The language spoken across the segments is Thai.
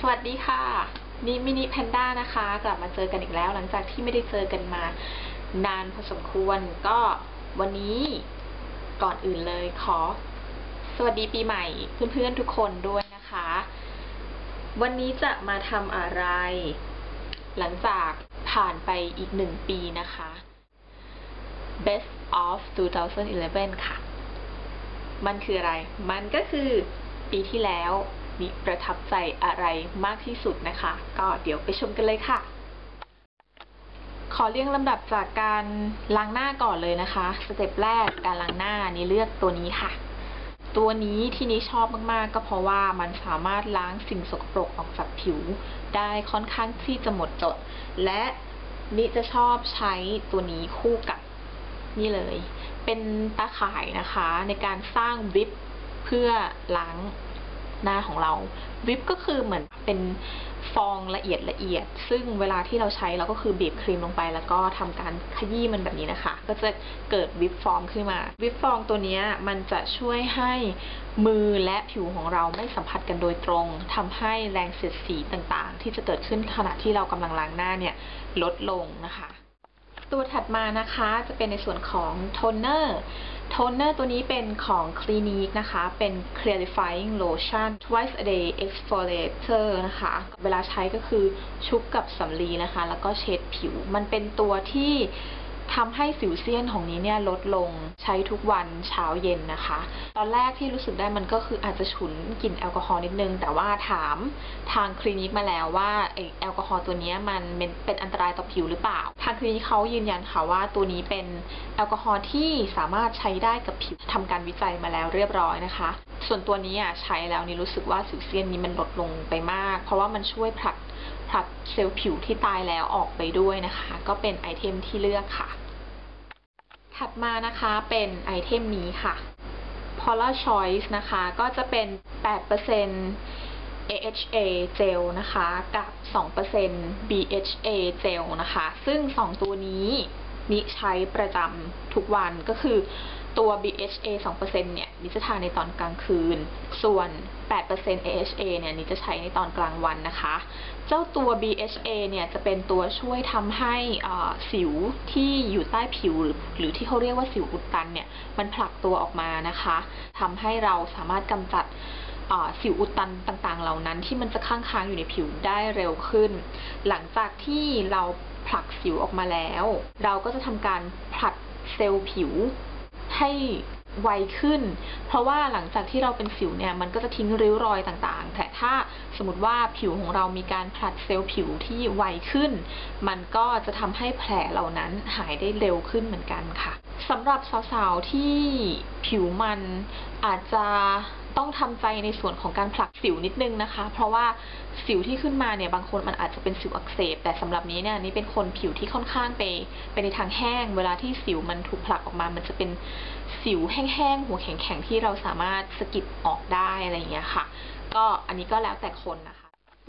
สวัสดีค่ะ นี่มินิแพนด้านะคะ กลับมาเจอกันอีกแล้ว หลังจากที่ไม่ได้เจอกันมานานพอสมควร ก็วันนี้ก่อนอื่นเลยขอ สวัสดีปีใหม่เพื่อนๆทุกคนด้วยนะคะ วันนี้จะมาทำอะไร หลังจากผ่านไปอีกหนึ่งปีนะคะ Best of 2011 ค่ะ มันคืออะไร มันก็คือปีที่แล้ว มีประทับใจอะไรมากที่สุดนะคะ ก็เดี๋ยวไปชมกันเลยค่ะ ขอเรียงลำดับจากการล้างหน้าก่อนเลยนะคะ สเต็ปแรกการล้างหน้านี่เลือกตัวนี้ค่ะ ตัวนี้ที่นี้ชอบมากๆ ก็เพราะว่ามันสามารถล้างสิ่งสกปรกออกจากผิว ได้ค่อนข้างที่จะหมดจด และนี่จะชอบใช้ตัวนี้คู่กับนี่เลย เป็นตาข่ายนะคะ ในการสร้างวิปเพื่อล้าง หน้าของเรา วิปก็คือเหมือนเป็นฟองละเอียดละเอียด ซึ่งเวลาที่เราใช้เราก็คือบีบครีมลงไป แล้วก็ทำการขยี้มันแบบนี้นะคะ ก็จะเกิดวิปฟองขึ้นมา วิปฟองตัวนี้มันจะช่วยให้มือและผิวของเราไม่สัมผัสกันโดยตรงทำให้แรงเสียดสีต่างๆ ที่จะเกิดขึ้นขณะที่เรากำลังล้างหน้าเนี่ยลดลงนะคะ ตัวถัดมานะคะจะเป็นในส่วนของโทนเนอร์ โทนเนอร์ตัวนี้เป็นของ Clinique นะคะ เป็น clarifying lotion twice a day exfoliator นะคะ เวลาใช้ก็คือชุบกับสำลีนะคะ แล้วก็เช็ดผิว มันเป็นตัวที่ ทำให้สิวเซียนของนี้เนี่ยลดลงใช้ทุกวันเช้าเย็นนะคะ ตอนแรกที่รู้สึกได้มันก็คืออาจจะฉุนกลิ่นแอลกอฮอล์นิดนึง แต่ว่าถามทางคลินิกมาแล้วว่าไอแอลกอฮอล์ตัวนี้มันเป็นอันตรายต่อผิวหรือเปล่า ทางคลินิกเขายืนยันค่ะว่าตัวนี้เป็นแอลกอฮอล์ที่สามารถใช้ได้กับผิวทำการวิจัยมาแล้วเรียบร้อยนะคะ ส่วนตัวนี้อะใช้แล้วนี่รู้สึกว่าสิวเซียนนี้มันลดลงไปมาก เพราะว่ามันช่วยผลัก ผลักเซลล์ผิวที่ตายแล้วออกไปด้วยนะคะ ก็เป็นไอเทมที่เลือกค่ะ ถัดมานะคะเป็นไอเทมนี้ค่ะ Polar Choice นะคะ ก็จะเป็น 8% AHA Gel นะคะ กับ 2% BHA Gel นะคะ ซึ่ง 2 ตัวนี้นิใช้ประจำทุกวันก็คือ ตัว BHA 2%เนี่ยนิจะทาในตอนกลางคืน ส่วน 8% AHA เนี่ยนิจะใช้ในตอนกลางวันนะคะ เจ้าตัว BHA เนี่ยจะเป็นตัวช่วยทำให้สิวที่อยู่ใต้ผิวหรือหรือที่เขาเรียกว่าสิวอุดตันเนี่ยมันผลักตัวออกมานะคะทำให้เราสามารถกำจัดสิวอุดตันต่างๆ เหล่านั้นที่มันจะค้างค้างอยู่ในผิวได้เร็วขึ้น หลังจากที่เราผลักสิวออกมาแล้ว เราก็จะทำการผลัดเซลล์ผิว ให้ไวขึ้น เพราะว่าหลังจากที่เราเป็นสิวเนี่ยมันก็จะทิ้งริ้วรอยต่างๆ แต่ถ้าสมมติว่าผิวของเรามีการผลัดเซลล์ผิวที่ไวขึ้น มันก็จะทำให้แผลเหล่านั้นหายได้เร็วขึ้นเหมือนกันค่ะสำหรับสาวๆที่ผิวมันอาจจะ ต้องทำใจในส่วนของการผลักสิวนิดนึงนะคะ เพราะว่าสิวที่ขึ้นมาเนี่ยบางคนมันอาจจะเป็นสิวอักเสบ แต่สำหรับนี้เนี่ยนี่เป็นคนผิวที่ค่อนข้างไปไปในทางแห้ง เวลาที่สิวมันถูกผลักออกมา มันจะเป็นสิวแห้งๆหัวแข็งๆที่เราสามารถสกิดออกได้อะไรอย่างเงี้ยค่ะ ก็อันนี้ก็แล้วแต่คนนะ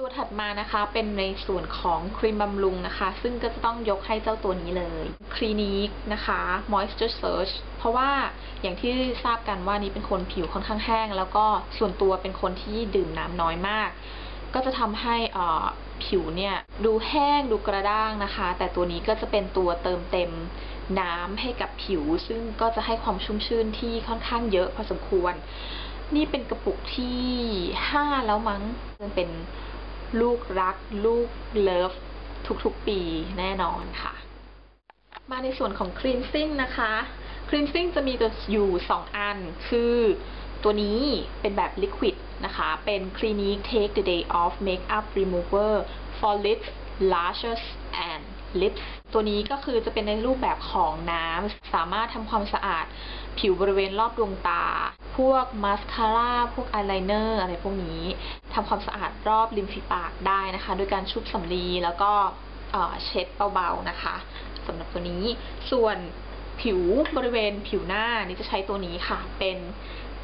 ตัวถัดมานะคะเป็นในส่วนของครีมบำรุงนะคะ ซึ่งก็จะต้องยกให้เจ้าตัวนี้เลยคลินิกนะคะ Moisture Search เพราะว่าอย่างที่ทราบกันว่านี้เป็นคนผิวค่อนข้างแห้ง แล้วก็ส่วนตัวเป็นคนที่ดื่มน้ำน้อยมาก ก็จะทำให้ผิวเนี่ยดูแห้งดูกระด้างนะคะ แต่ตัวนี้ก็จะเป็นตัวเติมเต็มน้ำให้กับผิว ซึ่งก็จะให้ความชุ่มชื่นที่ค่อนข้างเยอะพอสมควร นี่เป็นกระปุกที่ห้าแล้วมั้งเป็น ลูกรัก ลูกเลิฟทุกๆปีแน่นอนค่ะ มาในส่วนของครีนซิ่งนะคะครีนซิ่งจะมีตัวอยู่ 2 อัน คือตัวนี้เป็นแบบลิควิดนะคะ เป็น Clinique Take the Day Off Makeup Remover for Lips, Lashes and Lips ตัวนี้ก็คือจะเป็นในรูปแบบของน้ำ สามารถทำความสะอาด ผิวบริเวณรอบดวงตา พวกมาสคาร่า พวกอายไลเนอร์อะไรพวกนี้ทำความสะอาดรอบริมฝีปากได้นะคะ โดยการชุบสำลีแล้วก็เช็ดเบาๆนะคะสำหรับตัวนี้ ส่วนผิวบริเวณผิวหน้านี่จะใช้ตัวนี้ค่ะ เป็น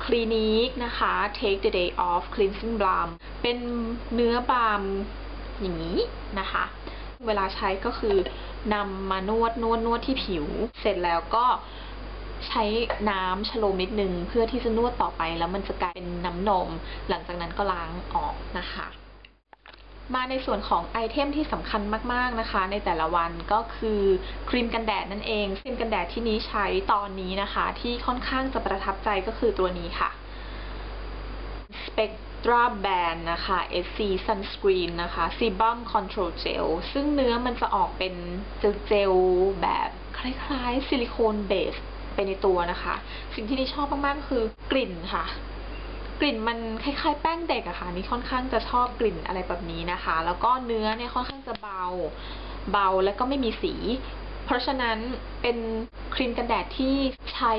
คลินิกนะคะ Take the Day Off Cleansing Balm เป็นเนื้อบามอย่างนี้นะคะ เวลาใช้ก็คือนำมานวดนวดนวดที่ผิว เสร็จแล้วก็ใช้น้ำชโลมนิดนึง เพื่อที่จะนวดต่อไปแล้วมันจะกลายเป็นน้ำนม หลังจากนั้นก็ล้างออกนะคะ มาในส่วนของไอเทมที่สำคัญมาก ๆนะคะ ในแต่ละวันก็คือครีมกันแดดนั่นเองครีมกันแดดที่นี้ใช้ตอนนี้นะคะ ที่ค่อนข้างจะประทับใจก็คือตัวนี้ค่ะ Spectra Band นะคะ SC Sunscreen นะคะ Sebum Control Gel ซึ่งเนื้อมันจะออกเป็นเจลแบบคล้ายๆ ซิลิโคนเบสไปในตัวนะคะ สิ่งที่นี่ชอบมากๆก็คือกลิ่นค่ะ กลิ่นมันคล้ายๆ แป้งเด็กอะค่ะนี่ค่อนข้างจะชอบกลิ่นอะไรแบบนี้นะคะ แล้วก็เนื้อเนี่ยค่อนข้างจะเบาเบาแล้วก็ไม่มีสี เพราะฉะนั้นเป็นครีมกันแดดที่ใช้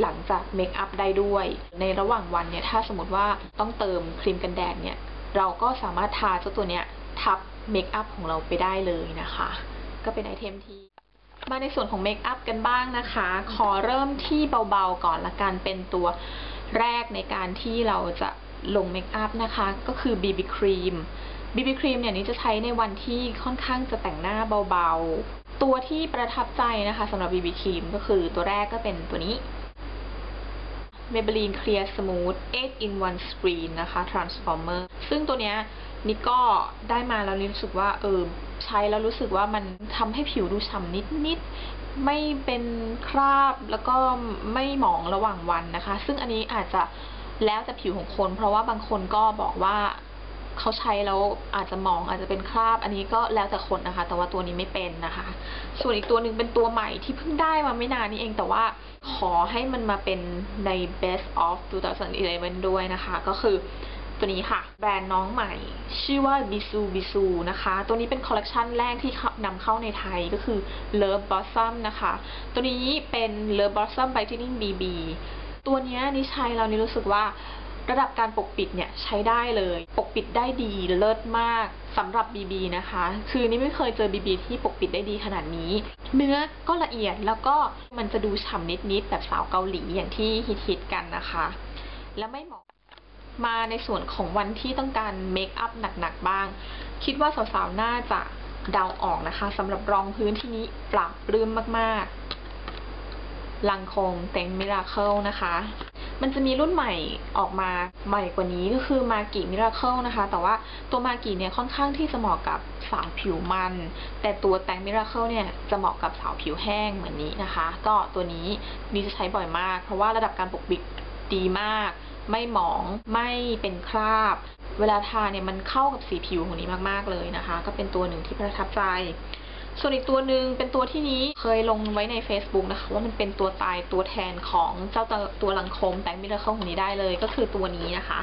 หลังจากเมคอัพได้ด้วย ในระหว่างวันเนี่ยถ้าสมมติว่าต้องเติมครีมกันแดดเนี่ยเราก็สามารถทาเจ้าตัวเนี้ยทับเมคอัพของเราไปได้เลยนะคะ ก็เป็นไอเทมที่มาในส่วนของเมคอัพกันบ้างนะคะ ขอเริ่มที่เบาๆก่อนละกันเป็นตัวแรกในการที่เราจะลงเมคอัพนะคะ ก็คือ BB ครีม BB ครีมเนี่ยนี้จะใช้ในวันที่ค่อนข้างจะแต่งหน้าเบาๆ ตัวที่ประทับใจนะคะสำหรับ BB ครีมก็คือตัวแรกก็เป็นตัวนี้ Maybelline Clear Smooth 8 in 1 Screen นะคะ Transformer ซึ่งตัวเนี้ยนี่ก็ได้มาแล้วรู้สึกว่าเออใช้แล้วรู้สึกว่ามันทำให้ผิวดูฉ่ำนิดๆไม่เป็นคราบแล้วก็ไม่หมองระหว่างวันนะคะ ซึ่งอันนี้อาจจะแล้วแต่ผิวของคน เพราะว่าบางคนก็บอกว่า เขาใช้แล้วอาจจะมองอาจจะเป็นคราบ อันนี้ก็แล้วแต่คนนะคะ แต่ว่าตัวนี้ไม่เป็นนะคะ ส่วนอีกตัวหนึ่งเป็นตัวใหม่ที่เพิ่งได้มาไม่นานนี้เอง แต่ว่าขอให้มันมาเป็นใน best of 2011 ด้วยนะคะ ก็คือตัวนี้ค่ะ แบรนด์น้องใหม่ ชื่อว่า Bisu Bisu นะคะ ตัวนี้เป็นคอลเลกชันแรกที่นำเข้าในไทยก็คือ Love Blossom นะคะ ตัวนี้เป็น Love Blossom Brightening BB ตัวนี้นี่ใช้แล้วนี่รู้สึกว่า ระดับการปกปิดเนี่ยใช้ได้เลย ปกปิดได้ดีเลิศมากสำหรับ BB นะคะ คือนี่ไม่เคยเจอ BB ที่ปกปิดได้ดีขนาดนี้ เนื้อก็ละเอียดแล้วก็มันจะดูฉ่ำนิดๆแบบสาวเกาหลีอย่างที่ฮิตๆกันนะคะ และไม่เหมาะมาในส่วนของวันที่ต้องการเมคอัพหนักๆบ้าง คิดว่าสาวๆน่าจะเดาออกนะคะสำหรับรองพื้นที่นี้ปรับปลื้มมากๆ ลังคงเต็งมิราเคิลนะคะ มันจะมีรุ่นใหม่ออกมาใหม่กว่านี้ก็คือมากิมิราเคิลนะคะ แต่ว่าตัวมากิเนี่ยค่อนข้างที่จะเหมาะกับสาวผิวมัน แต่ตัวแตงมิราเคิลเนี่ยจะเหมาะกับสาวผิวแห้งเหมือนนี้นะคะ ก็ตัวนี้มีจะใช้บ่อยมาก เพราะว่าระดับการปกปิดดีมาก ไม่หมองไม่เป็นคราบ เวลาทาเนี่ยมันเข้ากับสีผิวของนี้มากๆเลยนะคะ ก็เป็นตัวหนึ่งที่ประทับใจ ส่วนอีกตัวหนึ่งเป็นตัวที่นี้เคยลงไว้ใน Facebook นะคะ ว่ามันเป็นตัวตายตัวแทนของเจ้าตัวลังคมแต่มิราเคิลของนี้ได้เลย ก็คือตัวนี้นะคะ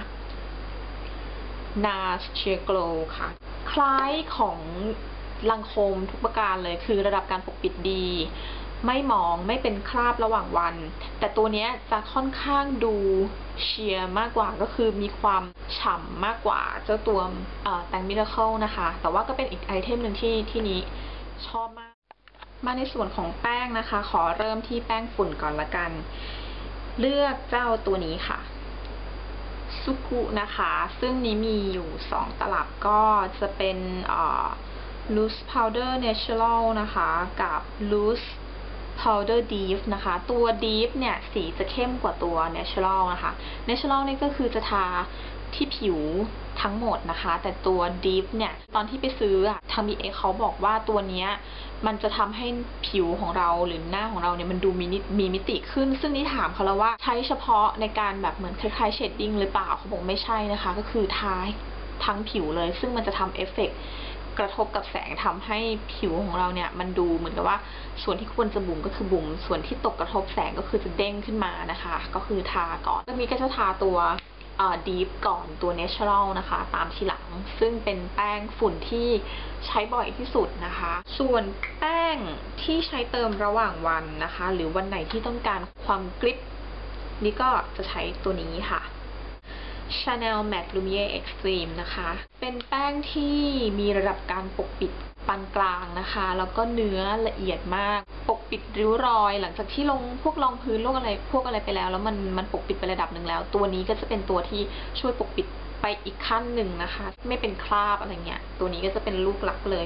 NARS Sheer Glow ค่ะ คล้ายของลังคมทุกประการเลย คือระดับการปกปิดดี ไม่หมองไม่เป็นคราบระหว่างวัน แต่ตัวนี้จะค่อนข้างดูเชียร์มากกว่าก็คือมีความฉ่ำมากกว่าเจ้าตัวแตงมิราเคิลนะคะ แต่ว่าก็เป็นอีกไอเทมหนึ่งที่ที่นี้ ชอบมาก มาในส่วนของแป้งนะคะ ขอเริ่มที่แป้งฝุ่นก่อนละกัน เลือกเจ้าตัวนี้ค่ะซุกุนะคะ ซึ่งนี้มีอยู่ 2 ตลับก็จะเป็นเอ่อ loose powder natural นะคะ กับ loose powder deep นะคะ ตัว deep เนี่ย สีจะเข้มกว่าตัว natural นะคะ natural นี่ก็คือจะทา ที่ผิวทั้งหมดนะคะ แต่ตัว deep เนี่ย ตอนที่ไปซื้ออะทาง BA เอเขาบอกว่าตัวเนี้ยมันจะทำให้ผิวของเราหรือหน้าของเราเนี่ยมันดูมีมีมิติขึ้น ซึ่งนี่ถามเขาแล้วว่าใช้เฉพาะในการแบบเหมือนคล้ายๆเชดดิ้งหรือเปล่าเขาบอกไม่ใช่นะคะ ก็คือทาทั้งผิวเลย ซึ่งมันจะทำเอฟเฟกต์กระทบกับแสงทำให้ผิวของเราเนี่ย มันดูเหมือนกับว่าส่วนที่ควรจะบุ๋มก็คือบุ๋มส่วนที่ตกกระทบแสงก็คือจะเด้งขึ้นมานะคะ ก็คือทาก่อนแล้วมีก็จะทาตัว ดีฟก่อนตัว natural นะคะ ตามทีหลัง ซึ่งเป็นแป้งฝุ่นที่ใช้บ่อยที่สุดนะคะ ส่วนแป้งที่ใช้เติมระหว่างวันนะคะ หรือวันไหนที่ต้องการความกริบนี่ก็จะใช้ตัวนี้ค่ะ Chanel Matte Lumiere Extreme นะคะ เป็นแป้งที่มีระดับการปกปิด ปานกลางนะคะ แล้วก็เนื้อละเอียดมาก ปกปิดริ้วรอย หลังจากที่ลงพวกรองพื้นลงอะไร พวกอะไรไปแล้ว แล้วมันมันปกปิดไประดับหนึ่งแล้ว ตัวนี้ก็จะเป็นตัวที่ช่วยปกปิดไปอีกขั้นหนึ่งนะคะ ไม่เป็นคราบอะไรเงี้ย ตัวนี้ก็จะเป็นลูกหลักเลย